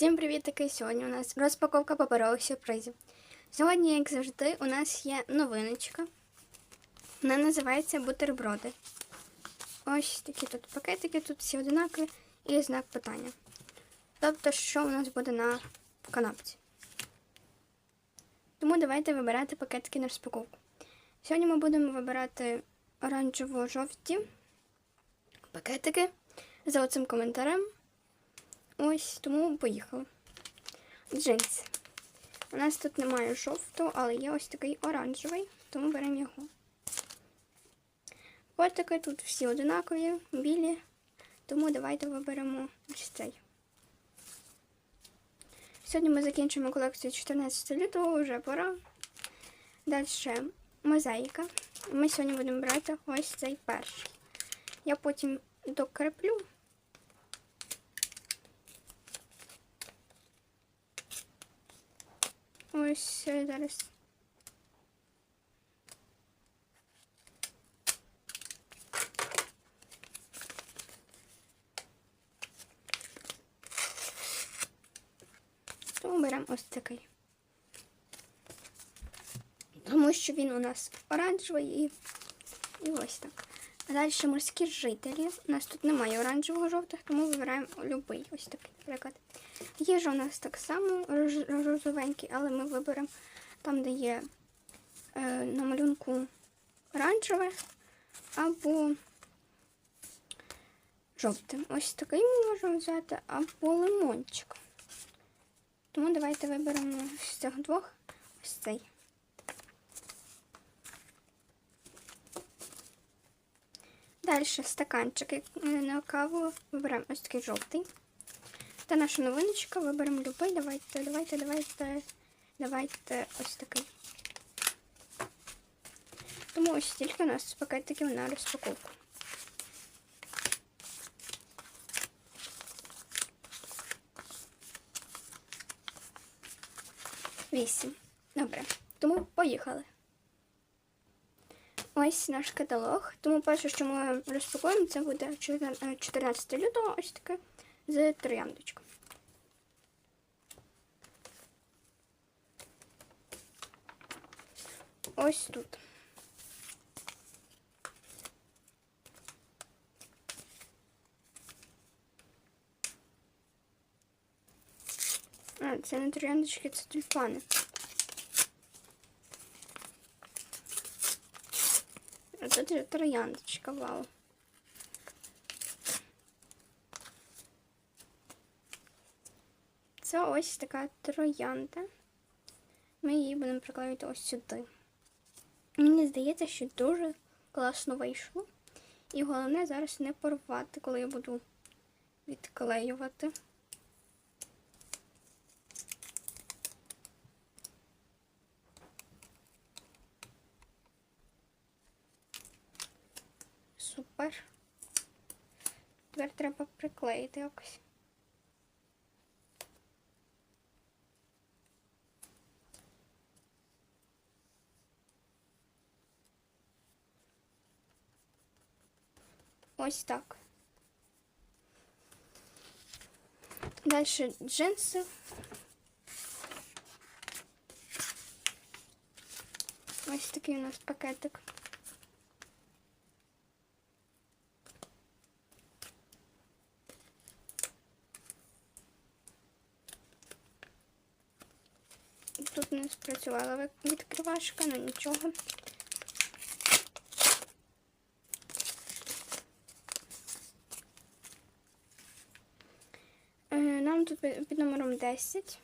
Всім привіт! Таки сьогодні у нас розпаковка паперових сюрпризів. Сьогодні, як завжди, у нас є новиночка. Вона називається бутерброди. Ось такі тут пакетики, тут всі одинакові і знак питання. Тобто, що у нас буде на канапці. Тому давайте вибирати пакетики на розпаковку. Сьогодні ми будемо вибирати оранжево-жовті пакетики за оцим коментарем. Ось, тому поїхали. Джинси. У нас тут немає жовтого, але є ось такий оранжевий, тому беремо його. Котики тут всі одинакові, білі, тому давайте виберемо ось цей. Сьогодні ми закінчимо колекцію 14 лютого, вже пора. Далі мозаїка. Ми сьогодні будемо брати ось цей перший. Я потім докреплю. Ось е, зараз. Тому беремо ось такий. Тому що він у нас оранжевий і, ось так. А далі морські жителі. У нас тут немає оранжевого жовтих, тому вибираємо любий ось такий приклад. Їжа у нас так само роз- розовенький, але ми виберемо там, де є е, на малюнку оранжеве або жовтим. Ось такий ми можемо взяти, або лимончик. Тому давайте виберемо з цих двох ось цей. Далі стаканчики е, на каву вибираємо ось такий жовтий. Та наша новиночка, виберемо любий. Давайте, давайте, давайте, давайте ось такий. Тому ось стільки у нас пакетиків на розпаковку. Вісім. Добре. Тому поїхали. Ось наш каталог. Тому перше, що ми розпакуємо, це буде 14 лютого, ось таке з трояндочкою. Ось тут. А, це не трояндочки, це тюльпани. А тут трояндочка, вау. Це ось така троянда. Ми її будемо приклеїти ось сюди. Мені здається, що дуже класно вийшло. І головне зараз не порвати, коли я буду відклеювати. Супер. Тепер треба приклеїти якось. Ось так. Дальше джинси. Ось такий у нас пакетик. Тут не спрацювала відкривашка, ну нічого. Е, тут під номером 10.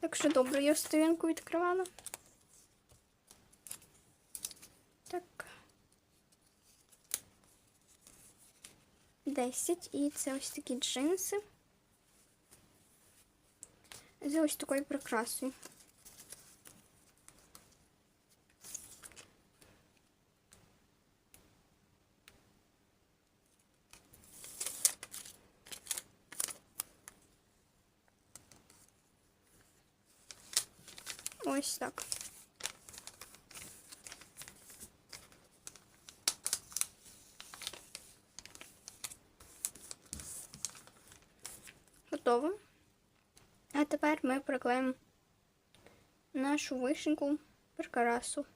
Так що добре, я сторінку відкривала. Так. 10. І це ось такі джинси. З ось такою прикрасою. Ось так. Готово. А тепер ми приклеїмо нашу вишеньку прикрасу.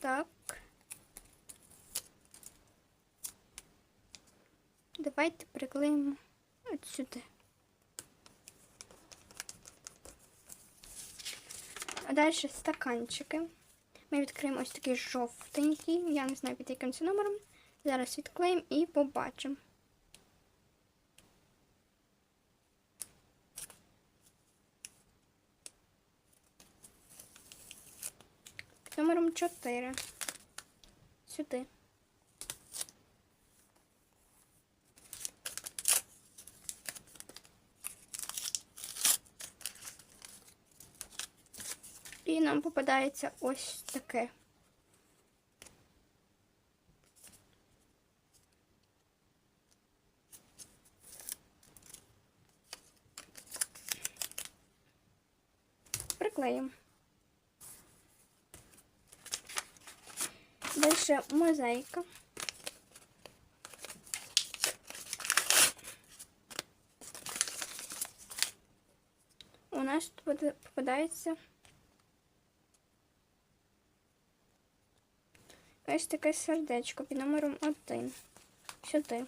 Так. Давайте приклеїмо от сюди. А далі стаканчики. Ми відкриємо ось такий жовтенький. Я не знаю під яким це номером. Зараз відклеїмо і побачимо. Номером 4. Сюди. І нам попадається ось таке. Приклеїмо. Дальше мозаїка. У нас тут попадається ось таке сердечко під номером 1. Сюди.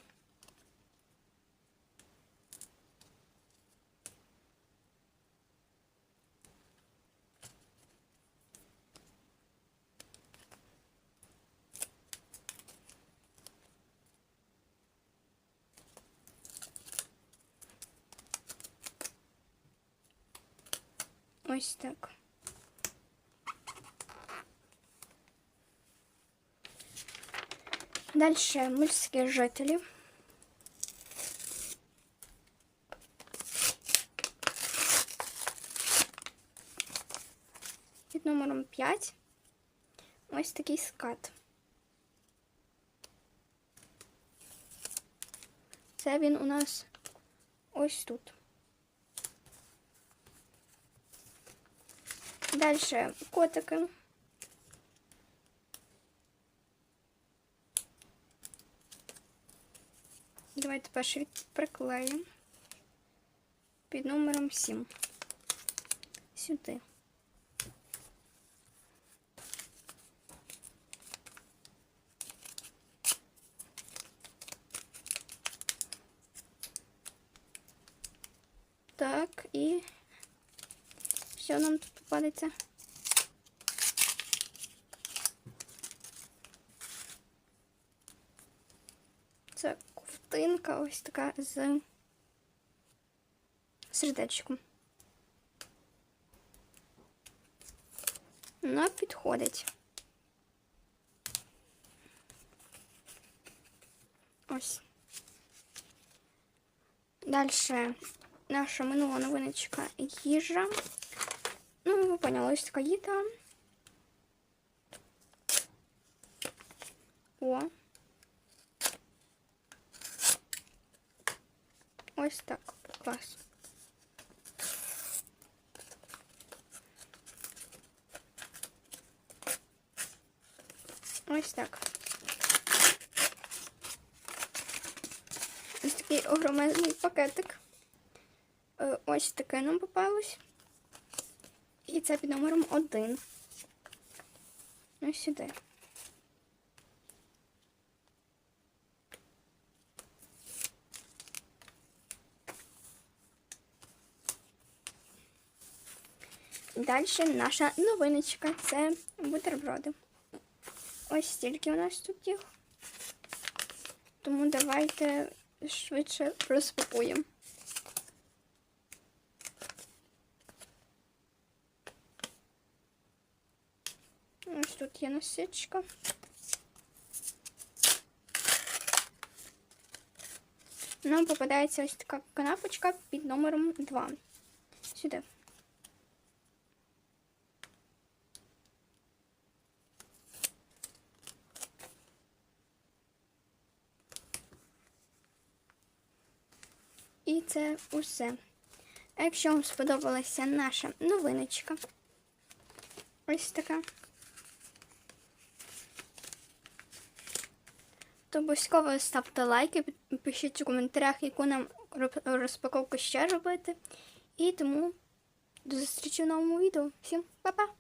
Ось так. Дальше морські жителі. Під номером 5 ось такий скат. Це він у нас ось тут. Дальше котики. Давайте перший приклеїмо під номером 7. Сюди. Так, і що нам тут попадеться? Це ковтинка ось така з сердечком. Вона підходить. Ось. Далі наша минула новиночка їжа. Ну, ви поняли, ось така їда. О. Ось так. Клас. Ось так. Ось такий огромний пакетик. Е, Ось таке нам попалось. І це під номером один. Ось сюди. Далі наша новиночка це бутерброди. Ось стільки у нас тут їх. Тому давайте швидше розпакуємо. Ось тут є насичка. Нам попадається ось така канапочка під номером 2. Сюди. І це усе. Якщо вам сподобалася наша новиночка, ось така, то обов'язково ставте лайки, пишіть у коментарях, яку нам розпаковку ще робити. І тому до зустрічі в новому відео. Всім па-па!